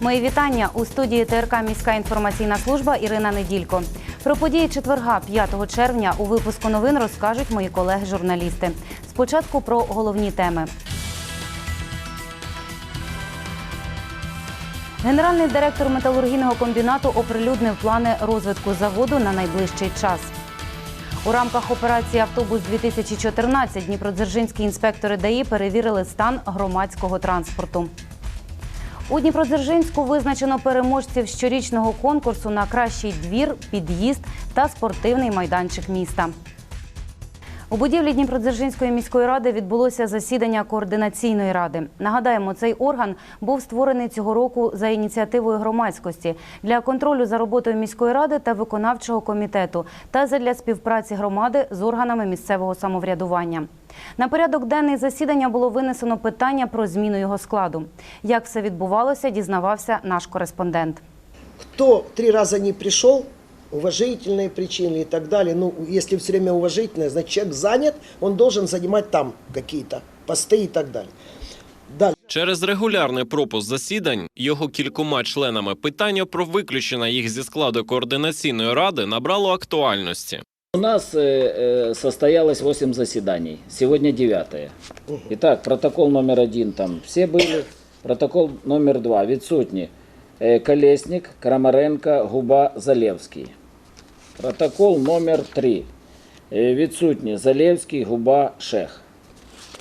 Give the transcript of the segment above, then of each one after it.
Мої вітання у студії ТРК Міська інформаційна служба Ірина Неділько. Про події четверга, 5 червня, у випуску новин розкажуть мої колеги-журналісти. Спочатку про головні теми. Генеральний директор металургійного комбінату оприлюднив плани розвитку заводу на найближчий час. У рамках операції Автобус 2014 дніпродзержинські інспектори ДАІ перевірили стан громадського транспорту. У Дніпродзержинську визначено переможців щорічного конкурсу на кращий двір, під'їзд та спортивний майданчик міста. У будівлі Дніпродзержинської міської ради відбулося засідання координаційної ради. Нагадаємо, цей орган був створений цього року за ініціативою громадськості для контролю за роботою міської ради та виконавчого комітету та задля співпраці громади з органами місцевого самоврядування. На порядок денний засідання було винесено питання про зміну його складу. Як все відбувалося, дізнавався наш кореспондент. Кто три раза не пришел, уважительные причины и так далее, ну, если все время уважительное, значит, человек занят, он должен занимать там какие-то посты и так далее. Дальше. Через регулярний пропуск засідань його кількома членами питання про виключення їх зі складу координаційної ради набрало актуальності. У нас э, э, состоялось 8 заседаний, сегодня 9. Итак, протокол номер один там все были, протокол номер два відсутні э, Колесник, Крамаренко, Губа, Залевский. Протокол номер три э, відсутні Залєвський, Губа, Шех.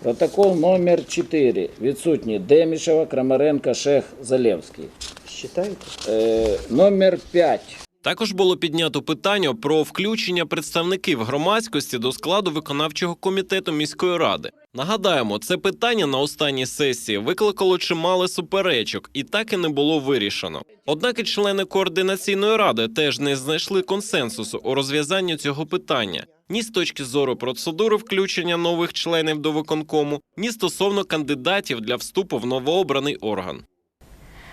Протокол номер 4 відсутні Демішева, Крамаренко, Шех, Залєвський. Считаете? Э, номер 5 Також було піднято питання про включення представників громадськості до складу виконавчого комітету міської ради. Нагадаємо, це питання на останній сесії викликало чимало суперечок і так і не було вирішено. Однак і члени координаційної ради теж не знайшли консенсусу у розв'язанні цього питання ні з точки зору процедури включення нових членів до виконкому, ні стосовно кандидатів для вступу в новообраний орган.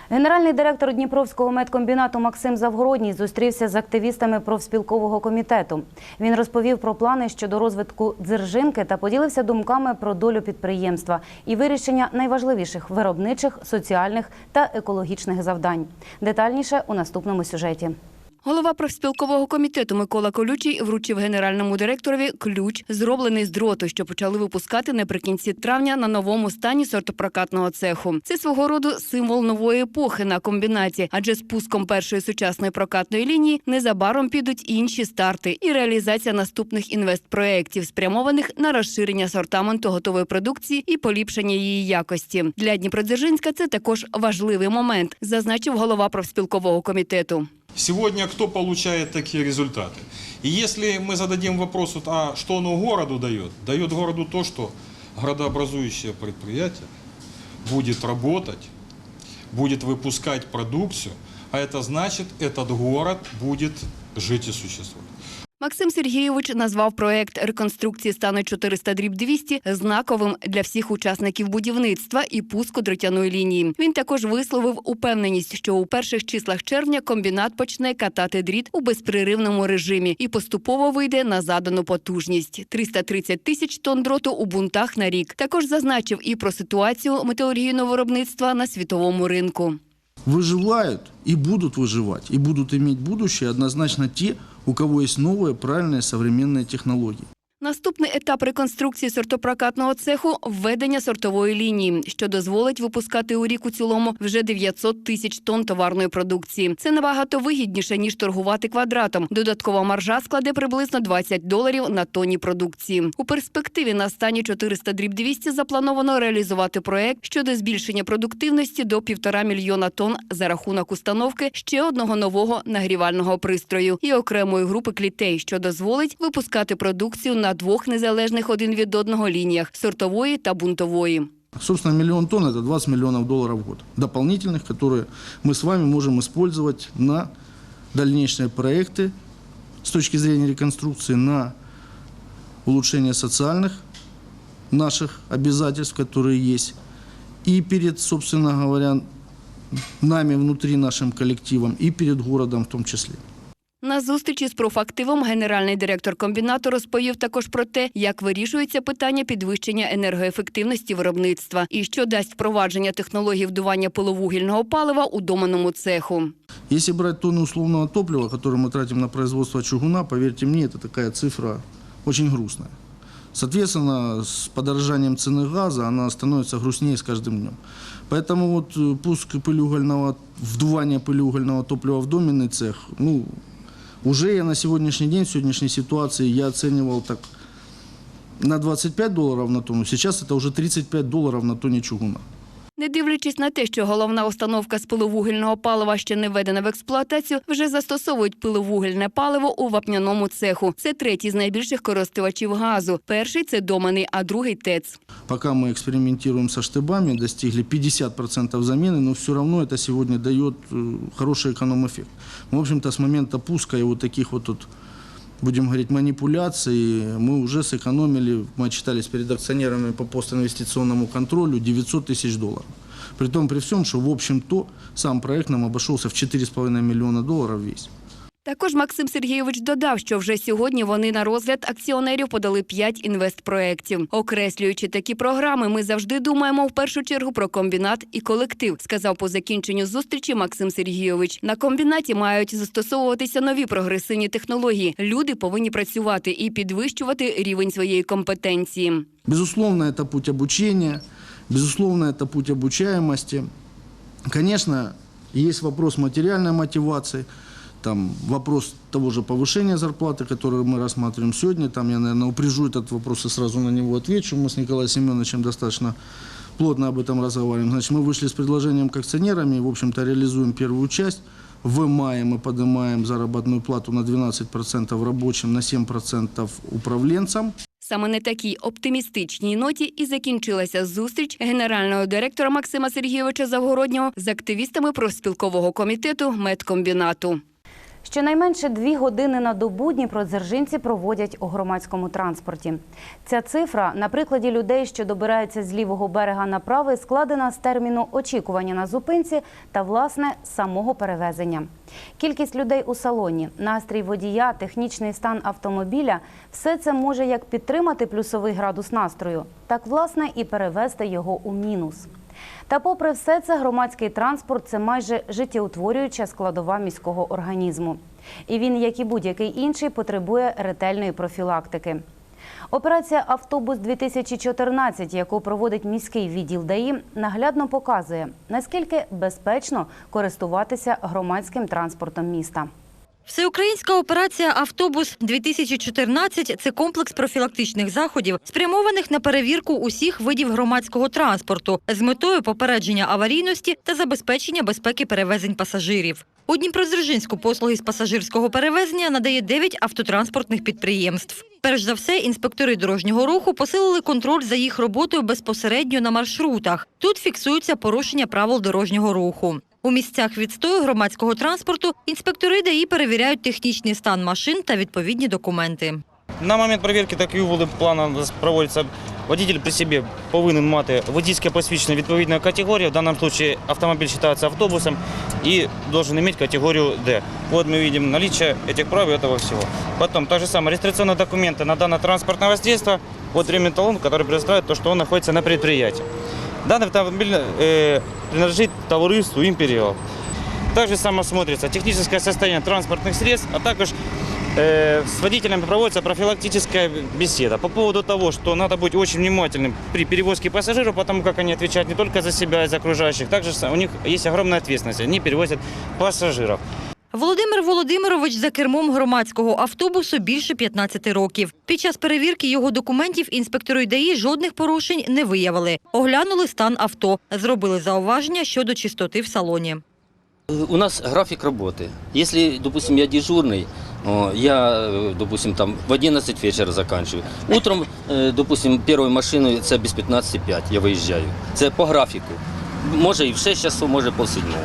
Генеральний директор Дніпровського медкомбінату Максим Завгородній зустрівся з активістами профспілкового комітету. Він розповів про плани щодо розвитку дзержинки та поділився думками про долю підприємства і вирішення найважливіших виробничих, соціальних та екологічних завдань. Детальніше у наступному сюжеті. Голова профспілкового комітету Микола Колючий вручив генеральному директорові ключ, зроблений з дроту, що почали випускати наприкінці травня на новому стані сортопрокатного цеху. Це свого роду символ нової епохи на комбінаті, адже з пуском першої сучасної прокатної лінії незабаром підуть інші старти і реалізація наступних інвестпроєктів, спрямованих на розширення сортаменту готової продукції і поліпшення її якості. Для Дніпродзержинська це також важливий момент, зазначив голова профспілкового комітету. Сегодня кто получает такие результаты? И если мы зададим вопрос, вот, а что оно городу дает? Дает городу то, что градообразующее предприятие будет работать, будет выпускать продукцию, а это значит, этот город будет жить и существовать. Максим Сергійович назвав проект реконструкції стану 400 дріб 200 знаковим для всіх учасників будівництва і пуску дротяної лінії. Він також висловив упевненість, що у перших числах червня комбінат почне катати дріт у безпреривному режимі і поступово вийде на задану потужність 330 тисяч тонн дроту у бунтах на рік. Також зазначив і про ситуацію металургійного виробництва на світовому ринку выживают и будут выживать, и будут иметь будущее однозначно те, у кого есть новые, правильные, современные технологии. Наступний етап реконструкції сортопрокатного цеху введення сортової лінії, що дозволить випускати у рік у цілому вже 900 тисяч тонн товарної продукції. Це набагато вигідніше ніж торгувати квадратом. Додаткова маржа складе приблизно 20 доларів на тонні продукції. У перспективі на стані 400 дріб 200 заплановано реалізувати проект щодо збільшення продуктивності до півтора мільйона тонн за рахунок установки ще одного нового нагрівального пристрою і окремої групи клітей, що дозволить випускати продукцію на двох незалежних один від одного лініях сортової та бунтової. Собственно, миллион тонн – это 20 миллионов долларов в год. Дополнительных, которые мы с вами можем использовать на дальнейшие проекты с точки зрения реконструкции, на улучшение социальных наших обязательств, которые есть, и перед, собственно говоря, нами внутри нашим коллективом, и перед городом в том числе. На зустрічі з профактивом генеральний директор комбінату розповів також про те, як вирішується питання підвищення енергоефективності виробництва і що дасть впровадження технологій вдування пиловугільного палива у доманому цеху. Если брать тонны условного топлива, которое мы тратим на производство чугуна, поверьте мне, это такая цифра очень грустная. Соответственно, с подорожанием цены газа она становится грустнее с каждым днем. Поэтому вот э, пуск пылеугольного, вдувание пылеугольного топлива в доменный цех, ну, уже я на сегодняшний день, в сегодняшней ситуации я оценивал так на 25 долларов на тонну, сейчас это уже 35 долларов на тонне чугуна. Не дивлячись на те, що головна установка з пиловугільного палива ще не введена в експлуатацію, вже застосовують пиловугільне паливо у вапняному цеху. Це третій з найбільших користувачів газу. Перший це доманий, а другий ТЕЦ. Пока мы экспериментируем со штыбами, достигли 50% замены, но все равно это сегодня дает э, хороший эконом-эффект. В общем-то, с момента пуска и вот таких вот тут, будем говорить, манипуляций, мы уже сэкономили, мы отчитались перед акционерами по постинвестиционному контролю 900 тысяч долларов. При том, при всем, что, в общем-то, сам проект нам обошелся в 4,5 миллиона долларов весь. Також Максим Сергійович додав, що вже сьогодні вони на розгляд акціонерів подали п'ять інвестпроєктів. Окреслюючи такі програми, ми завжди думаємо в першу чергу про комбінат і колектив, сказав по закінченню зустрічі Максим Сергійович. На комбінаті мають застосовуватися нові прогресивні технології. Люди повинні працювати і підвищувати рівень своєї компетенції. Безусловно, это путь обучения, безусловно, это путь обучаемости. Конечно, есть вопрос материальной мотивации, там вопрос того же повышения зарплаты, который мы рассматриваем сегодня. Там я, наверное, упряжу этот вопрос и сразу на него отвечу. Мы с Николаем Семеновичем достаточно плотно об этом разговариваем. Значит, мы вышли с предложением к акционерам и, в общем-то, реализуем первую часть. В мае мы поднимаем заработную плату на 12% рабочим, на 7% управленцам. Саме на такій оптимістичній ноті і закінчилася зустріч генерального директора Максима Сергійовича Завгороднього з активістами профспілкового комітету медкомбінату. Щонайменше дві години на добу дніпродзержинці проводять у громадському транспорті. Ця цифра на прикладі людей, що добираються з лівого берега на правий, складена з терміну очікування на зупинці та власне самого перевезення. Кількість людей у салоні, настрій водія, технічний стан автомобіля все це може як підтримати плюсовий градус настрою, так власне і перевести його у мінус. Та попри все це, громадський транспорт це майже життєутворююча складова міського організму. І він, як і будь-який інший, потребує ретельної профілактики. Операція Автобус 2014 яку проводить міський відділ ДАІ, наглядно показує, наскільки безпечно користуватися громадським транспортом міста. Всеукраїнська операція Автобус 2014 це комплекс профілактичних заходів, спрямованих на перевірку усіх видів громадського транспорту з метою попередження аварійності та забезпечення безпеки перевезень пасажирів. У Дніпродзержинську послуги з пасажирського перевезення надає 9 автотранспортних підприємств. Перш за все, інспектори дорожнього руху посилили контроль за їх роботою безпосередньо на маршрутах. Тут фіксуються порушення правил дорожнього руху. У місцях відстою громадського транспорту інспектори ДАІ перевіряють технічний стан машин та відповідні документи. На момент проверки такої угоди плану проводиться водитель при себе повинен мати водійське посвідчення відповідної категорії. В данном случае автомобиль считается автобусом и должен иметь категорию D. Вот мы видим наличие этих прав и этого всего. Потом, то же самое, регистрационные документы на данное транспортное средство, вот временный талон, который предоставляет то, что он находится на предприятии. Данный автомобиль э, принадлежит товариству «Империал». Также само смотрится техническое состояние транспортных средств, а также э, с водителями проводится профилактическая беседа по поводу того, что надо быть очень внимательным при перевозке пассажиров, потому как они отвечают не только за себя и за окружающих, также у них есть огромная ответственность, они перевозят пассажиров. Володимир Володимирович за кермом громадського автобусу більше 15 років. Під час перевірки його документів інспектори ДАІ жодних порушень не виявили. Оглянули стан авто, зробили зауваження щодо чистоти в салоні. У нас график работы. Если, допустим, я дежурный, о, я, э, допустим, там в 11 вечера заканчиваю. Утром, э, допустим, первую машину це без 15.05 я виїжджаю. Це по графіку. Може і в 6 часов, може пол седьмого.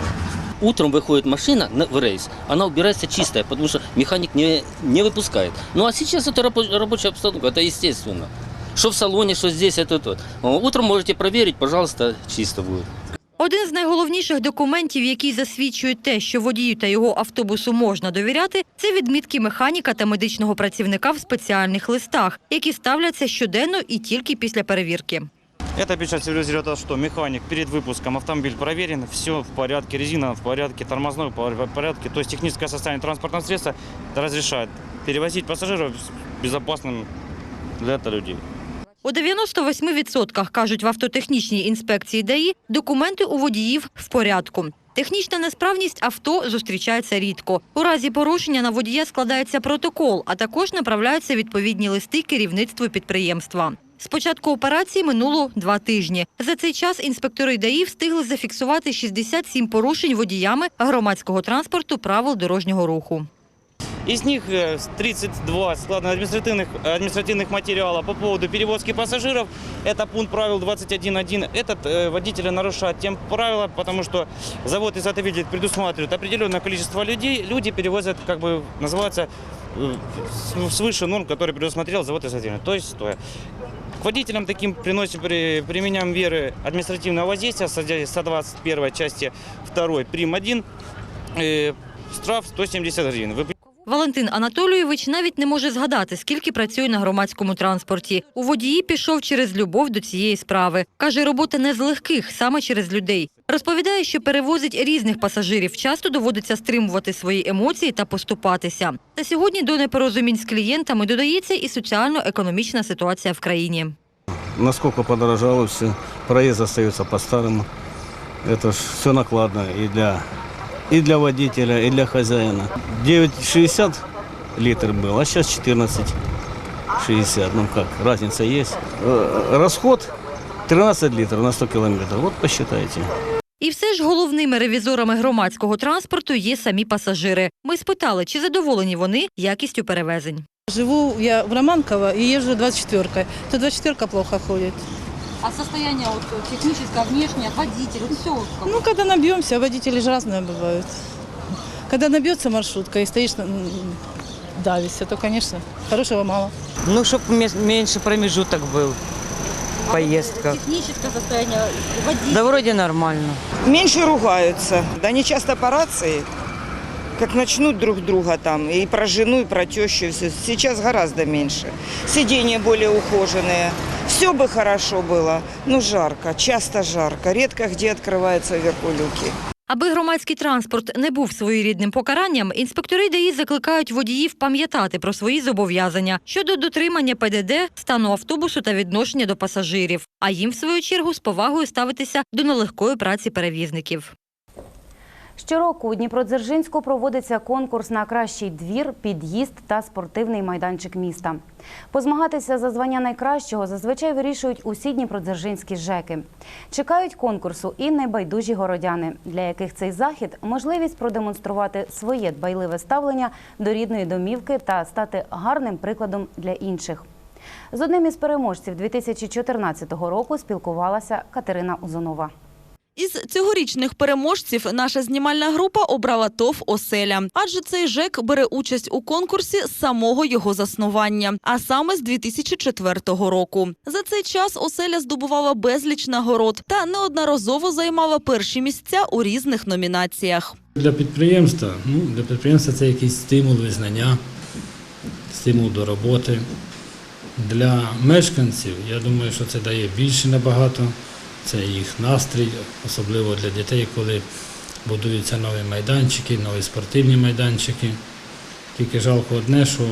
Утром выходит машина на, в рейс, она убирается чистая, потому что механик не, не выпускает. Ну а сейчас это рабо- рабочая обстановка, это естественно. Что в салоне, что здесь, это тот. Утром можете проверить, пожалуйста, чисто будет. Один з найголовніших документів, які засвідчують те, що водію та його автобусу можна довіряти, це відмітки механіка та медичного працівника в спеціальних листах, які ставляться щоденно і тільки після перевірки. Эта печать символизирует то, что механик перед выпуском автомобиль проверен, все в порядке, резина в порядке, тормозной в порядке. То есть техническое состояние транспортного средства разрешает перевозить пассажиров безопасным для этого людей. У 98% кажуть в автотехнічній інспекції ДАІ, документи у водіїв в порядку. Технічна несправність авто зустрічається рідко. У разі порушення на водія складається протокол, а також направляються відповідні листи керівництву підприємства. З початку операції минуло два тижні. За цей час інспектори ДАІ встигли зафіксувати 67 порушень водіями громадського транспорту правил дорожнього руху. Из них э, 32 складно-административных административных материалов по поводу перевозки пассажиров. Это пункт правил 21.1. Этот э, водители нарушают тем правила, потому что завод изготовитель предусматривает определенное количество людей. Люди перевозят, как бы называется, э, с- свыше норм, которые предусмотрел завод изготовитель. То есть стоя. Водителям таким приносим, при, применяем меры административного воздействия, содержа 121 части 2 прим. 1, э, штраф 170 гривен. Валентин Анатолійович навіть не може згадати, скільки працює на громадському транспорті. У водії пішов через любов до цієї справи. Каже, робота не з легких, саме через людей. Розповідає, що перевозить різних пасажирів. Часто доводиться стримувати свої емоції та поступатися. Та сьогодні до непорозумінь з клієнтами додається і соціально-економічна ситуація в країні. насколько подорожало все, проезд остается по-старому. Это ж все накладно и для, и для водителя, и для хозяина. 9,60 литр был, а сейчас 14,60. Ну как, разница есть. Э, Расход 13 литров на 100 километров. Вот посчитайте. І все ж головними ревізорами громадського транспорту є самі пасажири. Ми спитали, чи задоволені вони якістю перевезень. Живу я в Романково и езжу 24-кой. То 24-ка плохо ходит. А состояние вот техническое, внешнее, водитель, вот все. Ну, когда набьемся, водители же разные бывают. Когда набьется маршрутка и стоишь, давишься, то, конечно, хорошего мало. Ну, чтобы меньше промежуток был в поездках. Техническое состояние, водитель. Да вроде нормально. Меньше ругаются. Да они часто по рации, как начнут друг друга там, и про жену, и про тещу. Все. Сейчас гораздо меньше. Сиденья более ухоженные. Все бы хорошо было, но жарко, часто жарко. Редко где открываются вверху люки. Аби громадський транспорт не був своєрідним покаранням, інспектори ДАІ закликають водіїв пам'ятати про свої зобов'язання щодо дотримання ПДД, стану автобусу та відношення до пасажирів. А їм, в свою чергу, з повагою ставитися до нелегкої праці перевізників. Щороку у Дніпродзержинську проводиться конкурс на кращий двір, під'їзд та спортивний майданчик міста. Позмагатися за звання найкращого зазвичай вирішують усі дніпродзержинські ЖЕКи. Чекають конкурсу і небайдужі городяни, для яких цей захід можливість продемонструвати своє дбайливе ставлення до рідної домівки та стати гарним прикладом для інших. З одним із переможців 2014 року спілкувалася Катерина Узонова. Із цьогорічних переможців наша знімальна група обрала ТОВ «Оселя», адже цей ЖЕК бере участь у конкурсі з самого його заснування, а саме з 2004 року. За цей час «Оселя» здобувала безліч нагород та неодноразово займала перші місця у різних номінаціях. Для підприємства, ну, для підприємства це якийсь стимул, визнання, стимул до роботи. Для мешканців, я думаю, що це дає більше набагато. Це їх настрій, особливо для дітей, коли будуються нові майданчики, нові спортивні майданчики. Тільки жалко одне, що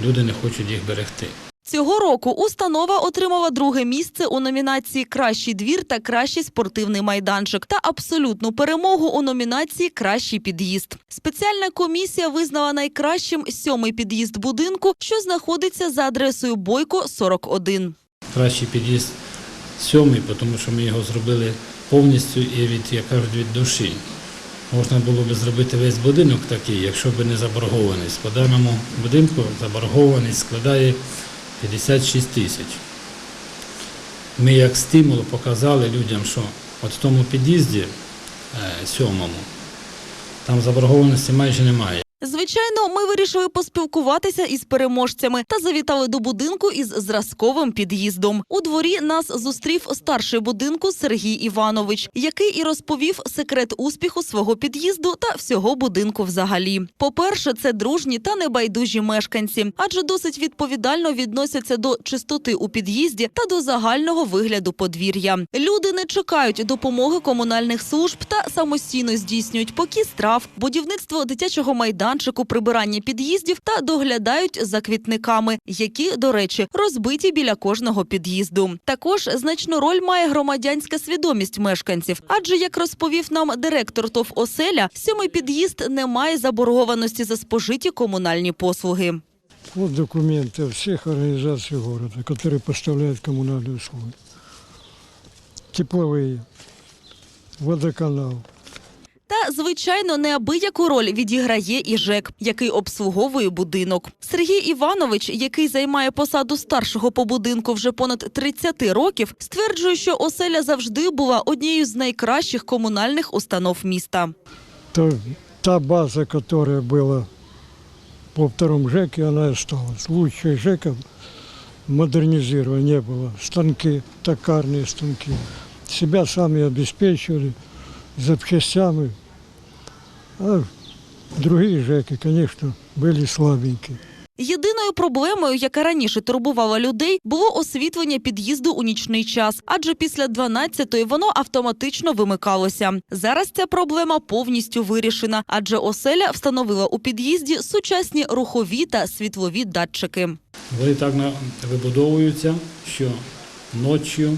люди не хочуть їх берегти. Цього року установа отримала друге місце у номінації Кращий двір та кращий спортивний майданчик та абсолютну перемогу у номінації Кращий під'їзд. Спеціальна комісія визнала найкращим сьомий під'їзд будинку, що знаходиться за адресою Бойко 41. Кращий під'їзд сьомий, тому що ми його зробили повністю і від, як кажуть, від душі. Можна було б зробити весь будинок такий, якщо б не заборгованість. По даному будинку заборгованість складає 56 тисяч. Ми як стимул показали людям, що от в тому під'їзді е, сьомому там заборгованості майже немає. Звичайно, ми вирішили поспілкуватися із переможцями та завітали до будинку із зразковим під'їздом. У дворі нас зустрів старший будинку Сергій Іванович, який і розповів секрет успіху свого під'їзду та всього будинку взагалі. По-перше, це дружні та небайдужі мешканці, адже досить відповідально відносяться до чистоти у під'їзді та до загального вигляду подвір'я. Люди не чекають допомоги комунальних служб та самостійно здійснюють покіс трав, будівництво дитячого майданчику, прибирання під'їздів та доглядають за квітниками, які, до речі, розбиті біля кожного під'їзду. Також значну роль має громадянська свідомість мешканців, адже як розповів нам директор ТОВ Оселя, сьомий під'їзд не має заборгованості за спожиті комунальні послуги. Вот документы всех организаций города, которые поставляют коммунальные услуги. Тепловые, водоканал. Та, звичайно, неабияку роль відіграє і ЖЕК, який обслуговує будинок. Сергій Іванович, який займає посаду старшого по будинку вже понад 30 років, стверджує, що оселя завжди була однією з найкращих комунальних установ міста. То, та база, которая была по второму ЖЭКе, она и осталась. Лучше ЖЭКа модернизирования не было. Станки, токарные станки. Себя сами обеспечивали запчастями. А другие ЖЭКи, конечно, были слабенькие. Єдиною проблемою, яка раніше турбувала людей, було освітлення під'їзду у нічний час, адже після 12-ї воно автоматично вимикалося. Зараз ця проблема повністю вирішена, адже оселя встановила у під'їзді сучасні рухові та світлові датчики. Вони так на- вибудовуються, що ночі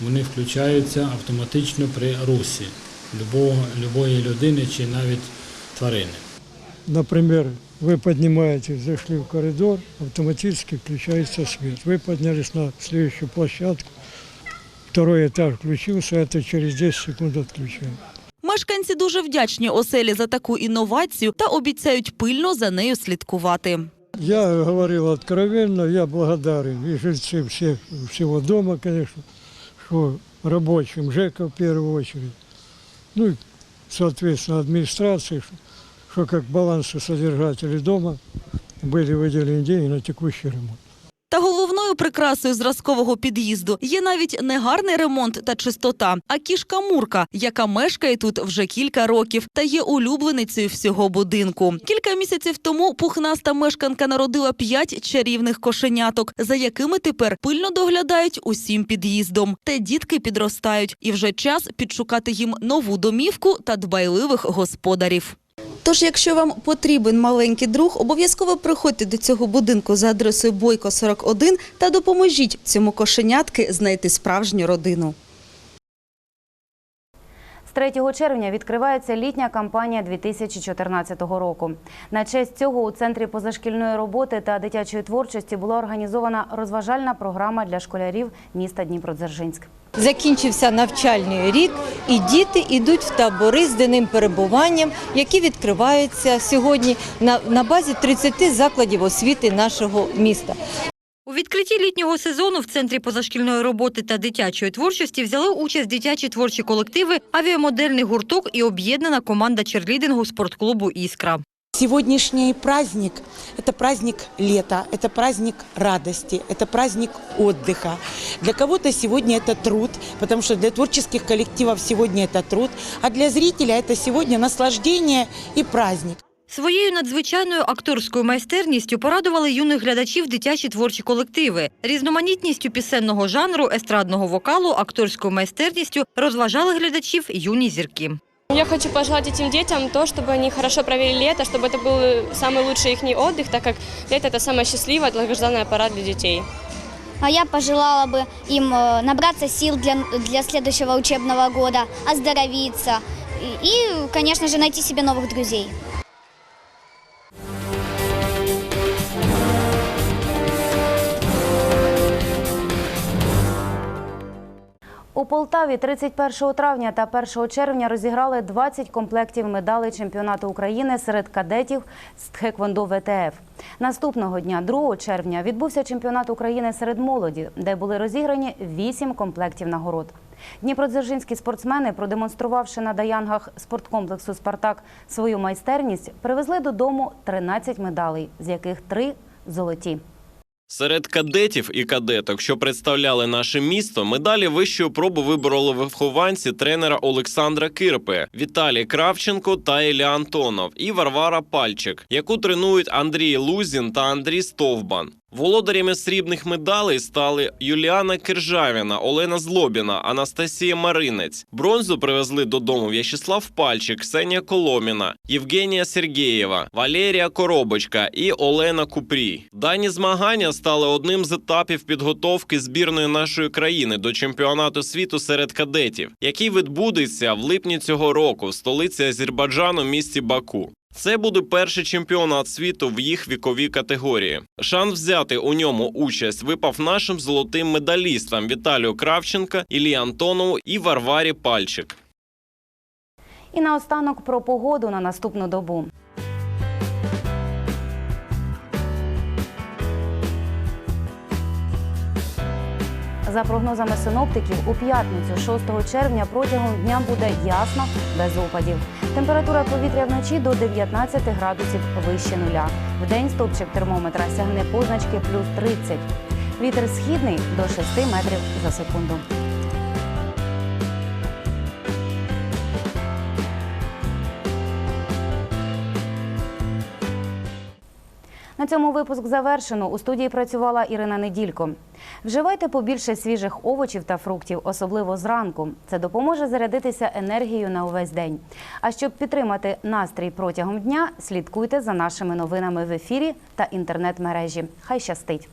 вони включаються автоматично при русі любої людини чи навіть тварини. Например, вы поднимаетесь, зашли в коридор, автоматически включается свет. Вы поднялись на следующую площадку, второй этаж включился, это через 10 секунд отключаем. Мешканці дуже вдячні оселі за таку інновацію та обіцяють пильно за нею слідкувати. Я говорил откровенно, я благодарен и жильцы всех, всего дома, конечно, что рабочим ЖЭКа в первую очередь, ну и, соответственно, администрации, что, что как балансосодержатели дома были выделены деньги на текущий ремонт. Та головною прикрасою зразкового під'їзду є навіть не гарний ремонт та чистота, а кішка Мурка, яка мешкає тут вже кілька років та є улюбленицею всього будинку. Кілька місяців тому пухнаста мешканка народила п'ять чарівних кошеняток, за якими тепер пильно доглядають усім під'їздом. Та дітки підростають, і вже час підшукати їм нову домівку та дбайливих господарів. Тож, якщо вам потрібен маленький друг, обов'язково приходьте до цього будинку за адресою Бойко 41 та допоможіть цьому кошенятки знайти справжню родину. З 3 червня відкривається літня кампанія 2014 року. На честь цього у центрі позашкільної роботи та дитячої творчості була організована розважальна програма для школярів міста Дніпродзержинськ. Закінчився навчальний рік, і діти йдуть в табори з денним перебуванням, які відкриваються сьогодні на, базі 30 закладів освіти нашого міста. У відкритті літнього сезону в центрі позашкільної роботи та дитячої творчості взяли участь дитячі творчі колективи, авіамодельний гурток і об'єднана команда черлідингу спортклубу Іскра. Сегодняшний праздник – это праздник лета, это праздник радости, это праздник отдыха. Для кого-то сегодня это труд, потому что для творческих коллективов сегодня это труд, а для зрителя это сегодня наслаждение и праздник. Своєю надзвичайною акторською майстерністю порадували юних глядачів дитячі творчі колективи. Різноманітністю пісенного жанру, естрадного вокалу, акторською майстерністю розважали глядачів юні зірки. Я хочу пожелать этим детям то, чтобы они хорошо провели лето, чтобы это был самый лучший их отдых, так как лето – это самая счастливая, долгожданная пора для детей. А я пожелала бы им э, набраться сил для, для следующего учебного года, оздоровиться и, и, конечно же, найти себе новых друзей. У Полтаві 31 травня та 1 червня розіграли 20 комплектів медалей чемпіонату України серед кадетів з Тхеквондо ВТФ. Наступного дня, 2 червня, відбувся чемпіонат України серед молоді, де були розіграні 8 комплектів нагород. Дніпродзержинські спортсмени, продемонструвавши на даянгах спорткомплексу Спартак свою майстерність, привезли додому 13 медалей, з яких три золоті. Серед кадетів і кадеток, що представляли наше місто, медалі вищої проби вибороли вихованці тренера Олександра Кирпи, Віталій Кравченко та Ілля Антонов і Варвара Пальчик, яку тренують Андрій Лузін та Андрій Стовбан. Володарями срібних медалей стали Юліана Киржавіна, Олена Злобіна, Анастасія Маринець. Бронзу привезли додому В'ячеслав Пальчик, Ксенія Коломіна, Євгенія Сергієва, Валерія Коробочка і Олена Купрій. Дані змагання стали одним з етапів підготовки збірної нашої країни до чемпіонату світу серед кадетів, який відбудеться в липні цього року в столиці Азербайджану місті Баку. Це буде перший чемпіонат світу в їх віковій категорії. Шанс взяти у ньому участь випав нашим золотим медалістам Віталію Кравченка, Іллі Антонову і Варварі Пальчик. І наостанок про погоду на наступну добу. За прогнозами синоптиків, у п'ятницю 6 червня протягом дня буде ясно, без опадів. Температура повітря вночі до 19 градусів вище нуля. В день стопчик термометра сягне позначки плюс 30. Вітер східний до 6 метрів за секунду. На цьому випуск завершено. У студії працювала Ірина Неділько. Вживайте побільше свіжих овочів та фруктів, особливо зранку. Це допоможе зарядитися енергією на увесь день. А щоб підтримати настрій протягом дня, слідкуйте за нашими новинами в ефірі та інтернет-мережі. Хай щастить!